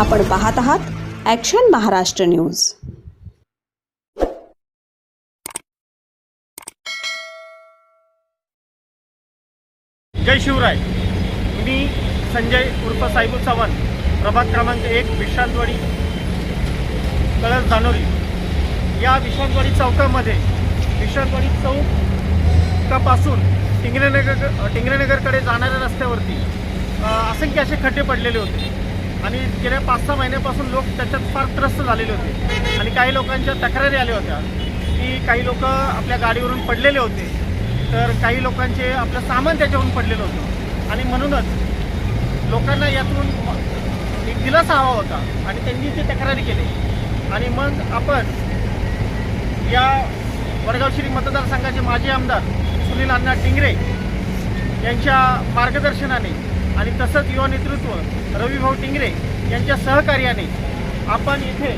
आपण पाहत आहात ॲक्शन महाराष्ट्र न्यूज जय शिवराय. मी संजय उर्फ साहेबू चव्हाण प्रभाग क्रमांक एक विश्रांतवाडी कळस जानोरी या विश्रांतवाडी चौकामध्ये विश्रांतवाडी चौकापासून टिंगरेनगर टिंगरेनगरकडे जाणाऱ्या रस्त्यावरती असंख्य असे खड्डे पडलेले होते. आणि गेल्या पाच सहा महिन्यापासून लोक त्याच्यात फार त्रस्त झालेले होते. आणि काही लोकांच्या तक्रारी आल्या होत्या की काही लोक आपल्या गाडीवरून पडलेले होते. तर काही लोकांचे आपलं सामान त्याच्यावरून पडलेलं होतं. आणि म्हणूनच लोकांना यातून एक दिलासा हवा होता आणि त्यांनी ते तक्रारी केली. आणि मग आपण या वडगाव श्री मतदारसंघाचे माजी आमदार सुनील अण्णा टिंगरे यांच्या मार्गदर्शनाने आणि तसंच युवा नेतृत्व रविभाऊ टिंगरे यांच्या सहकार्याने आपण इथे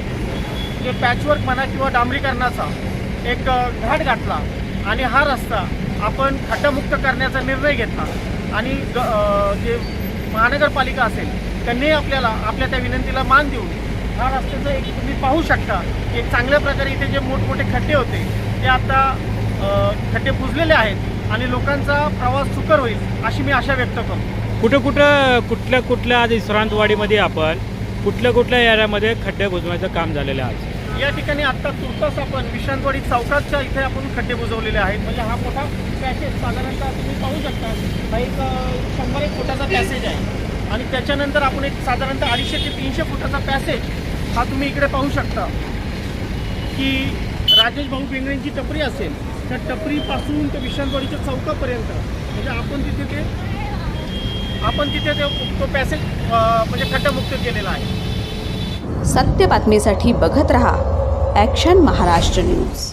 जे पॅचवर्क म्हणा किंवा डांबरीकरणाचा एक घाट गाठला आणि हा रस्ता आपण खड्डामुक्त करण्याचा निर्णय घेतला. आणि जे महानगरपालिका असेल त्यांनी आपल्याला आपल्या त्या विनंतीला मान देऊन हा रस्त्याचं एक तुम्ही पाहू शकता की एक चांगल्या प्रकारे इथे जे मोठमोठे खड्डे होते ते आता खड्डे पुजलेले आहेत आणि लोकांचा प्रवास सुकर होईल अशी मी आशा व्यक्त करतो. कुठं कुठं कुठल्या कुठल्या आज इसरांतवाडीमध्ये आपण कुठल्या कुठल्या एरियामध्ये खड्डे बुजवायचं काम झालेलं आहे आज? या ठिकाणी आत्ता तुर्तास आपण विश्रांतवाडी चौकातच्या इथे आपण खड्डे बुजवलेले आहेत. म्हणजे हा मोठा पॅसेज साधारणतः तुम्ही पाहू शकता. हा एक अ, शंभर एक फुटाचा पॅसेज आहे. आणि त्याच्यानंतर आपण एक साधारणतः अडीचशे ते तीनशे फुटाचा पॅसेज हा तुम्ही इकडे पाहू शकता. की राजेश भाऊ बेंगळेंची टपरी असेल त्या टपरीपासून ते विश्रांतवाडीच्या चौकापर्यंत. म्हणजे आपण तिथे ते आपण तिथे तो पॅसेज म्हणजे खड्डामुक्त केलेला आहे. सत्य बातमीसाठी बघत रहा ॲक्शन महाराष्ट्र न्यूज